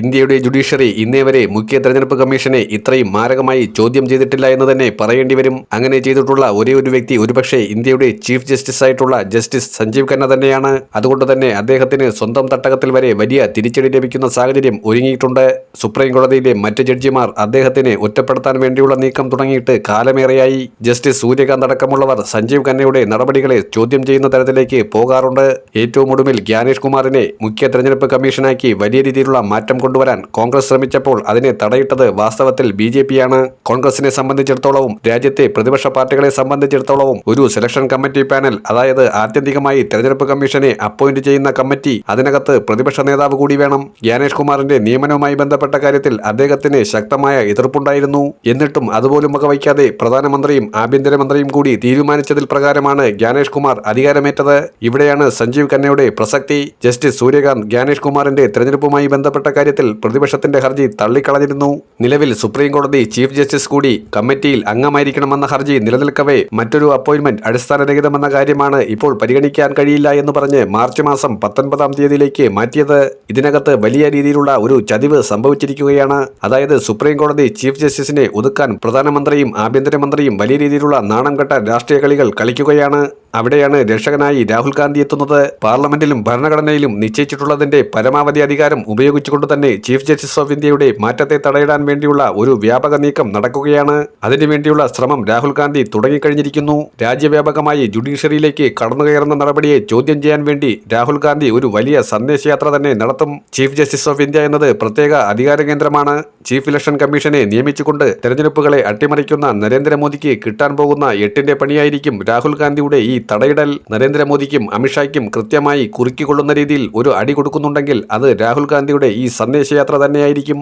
ഇന്ത്യയുടെ ജുഡീഷ്യറി ഇന്നേ വരെ മുഖ്യ തെരഞ്ഞെടുപ്പ് കമ്മീഷനെ ഇത്രയും മാരകമായി ചോദ്യം ചെയ്തിട്ടില്ല എന്ന് തന്നെ പറയേണ്ടി വരും. അങ്ങനെ ചെയ്തിട്ടുള്ള ഒരേ ഒരു വ്യക്തി ഒരുപക്ഷെ ഇന്ത്യയുടെ ചീഫ് ജസ്റ്റിസ് ആയിട്ടുള്ള ജസ്റ്റിസ് സഞ്ജീവ് ഖന്ന തന്നെയാണ്. അതുകൊണ്ട് തന്നെ അദ്ദേഹത്തിന് സ്വന്തം തട്ടകത്തിൽ വരെ വലിയ തിരിച്ചടി ലഭിക്കുന്ന സാഹചര്യം ഒരുങ്ങിയിട്ടുണ്ട്. സുപ്രീം കോടതിയിലെ മറ്റ് ജഡ്ജിമാർ അദ്ദേഹത്തിനെ ഒറ്റപ്പെടുത്താൻ വേണ്ടിയുള്ള നീക്കം തുടങ്ങിയിട്ട് കാലമേറെയായി. ജസ്റ്റിസ് സൂര്യകാന്ത് അടക്കമുള്ളവർ സഞ്ജീവ് ഖന്നയുടെ നടപടികളെ ചോദ്യം ചെയ്യുന്ന തരത്തിലേക്ക് പോകാറുണ്ട്. ഏറ്റവും ഒടുവിൽ ജ്ഞാനേഷ് കുമാറിനെ മുഖ്യ തെരഞ്ഞെടുപ്പ് കമ്മീഷനാക്കി വലിയ രീതിയിലുള്ള മാറ്റം കൊണ്ടുവരാൻ കോൺഗ്രസ് ശ്രമിച്ചപ്പോൾ അതിനെ തടയിട്ടത് വാസ്തവത്തിൽ ബി ജെ പിയാണ്. കോൺഗ്രസിനെ സംബന്ധിച്ചിടത്തോളവും രാജ്യത്തെ പ്രതിപക്ഷ പാർട്ടികളെ സംബന്ധിച്ചിടത്തോളവും ഒരു സെലക്ഷൻ കമ്മിറ്റി പാനൽ അതായത് ആത്യന്തികമായി തെരഞ്ഞെടുപ്പ് കമ്മീഷനെ അപ്പോയിന്റ് ചെയ്യുന്ന കമ്മിറ്റി അതിനകത്ത് പ്രതിപക്ഷ നേതാവ് കൂടി വേണം. ഗ്യാനേഷ് കുമാറിന്റെ നിയമനവുമായി ബന്ധപ്പെട്ട കാര്യത്തിൽ അദ്ദേഹത്തിന് ശക്തമായ എതിർപ്പുണ്ടായിരുന്നു. എന്നിട്ടും അതുപോലും വകവയ്ക്കാതെ പ്രധാനമന്ത്രിയും ആഭ്യന്തരമന്ത്രിയും കൂടി തീരുമാനിച്ചതിൽ പ്രകാരമാണ് ഗ്യാനേഷ് കുമാർ അധികാരമേറ്റത്. ഇവിടെയാണ് സഞ്ജീവ് ഖന്നയുടെ പ്രസക്തി. ജസ്റ്റിസ് സൂര്യകാന്ത് ഗ്യാനേഷ് കുമാറിന്റെ തെരഞ്ഞെടുപ്പുമായി ബന്ധപ്പെട്ട കാര്യത്തിൽ പ്രതിപക്ഷത്തിന്റെ ഹർജി തള്ളിക്കളഞ്ഞിരുന്നു. നിലവിൽ സുപ്രീം കോടതി ചീഫ് ജസ്റ്റിസ് കൂടി കമ്മിറ്റിയിൽ അംഗമായിരിക്കണമെന്ന ഹർജി നിലനിൽക്കവേ മറ്റൊരു അപ്പോയിന്റ്മെന്റ് അടിസ്ഥാനരഹിതമെന്ന കാര്യമാണ് ഇപ്പോൾ പരിഗണിക്കാൻ കഴിയില്ല എന്ന് പറഞ്ഞ് മാർച്ച് മാസം പത്തൊൻപതാം തീയതിയിലേക്ക് മാറ്റിയത്. ഇതിനകത്ത് വലിയ രീതിയിലുള്ള ഒരു ചതിവ് സംഭവിച്ചിരിക്കുകയാണ്. അതായത് സുപ്രീം കോടതി ചീഫ് ജസ്റ്റിസിനെ ഒതുക്കാൻ പ്രധാനമന്ത്രിയും ആഭ്യന്തരമന്ത്രിയും വലിയ രീതിയിലുള്ള നാണം കെട്ട രാഷ്ട്രീയ കളികൾ കളിക്കുകയാണ്. അവിടെയാണ് രക്ഷകനായി രാഹുൽ ഗാന്ധി എത്തുന്നത്. പാർലമെന്റിലും ഭരണഘടനയിലും നിശ്ചയിച്ചിട്ടുള്ളതിന്റെ പരമാവധി അധികാരം ഉപയോഗിച്ചുകൊണ്ട് തന്നെ ചീഫ് ജസ്റ്റിസ് ഓഫ് ഇന്ത്യയുടെ മാറ്റത്തെ തടയിടാൻ വേണ്ടിയുള്ള ഒരു വ്യാപക നീക്കം നടക്കുകയാണ്. അതിനുവേണ്ടിയുള്ള ശ്രമം രാഹുൽ ഗാന്ധി തുടങ്ങിക്കഴിഞ്ഞിരിക്കുന്നു. രാജ്യവ്യാപകമായി ജുഡീഷ്യറിയിലേക്ക് കടന്നുകയറുന്ന നടപടിയെ ചോദ്യം ചെയ്യാൻ വേണ്ടി രാഹുൽ ഗാന്ധി ഒരു വലിയ സന്ദേശയാത്ര തന്നെ നടത്തും. ചീഫ് ജസ്റ്റിസ് ഓഫ് ഇന്ത്യ എന്നത് പ്രത്യേക അധികാര കേന്ദ്രമാണ്. ചീഫ് ഇലക്ഷൻ കമ്മീഷനെ നിയമിച്ചുകൊണ്ട് തെരഞ്ഞെടുപ്പുകളെ അട്ടിമറിക്കുന്ന നരേന്ദ്രമോദിക്ക് കിട്ടാൻ പോകുന്ന എട്ടിന്റെ പണിയായിരിക്കും രാഹുൽ ഗാന്ധിയുടെ ഈ തടയിടൽ. നരേന്ദ്രമോദിക്കും അമിത്ഷായ്ക്കും കൃത്യമായി കുറുക്കിക്കൊള്ളുന്ന രീതിയിൽ ഒരു അടി കൊടുക്കുന്നുണ്ടെങ്കിൽ അത് രാഹുൽ ഗാന്ധിയുടെ ഈ സന്ദേശയാത്ര തന്നെയായിരിക്കും.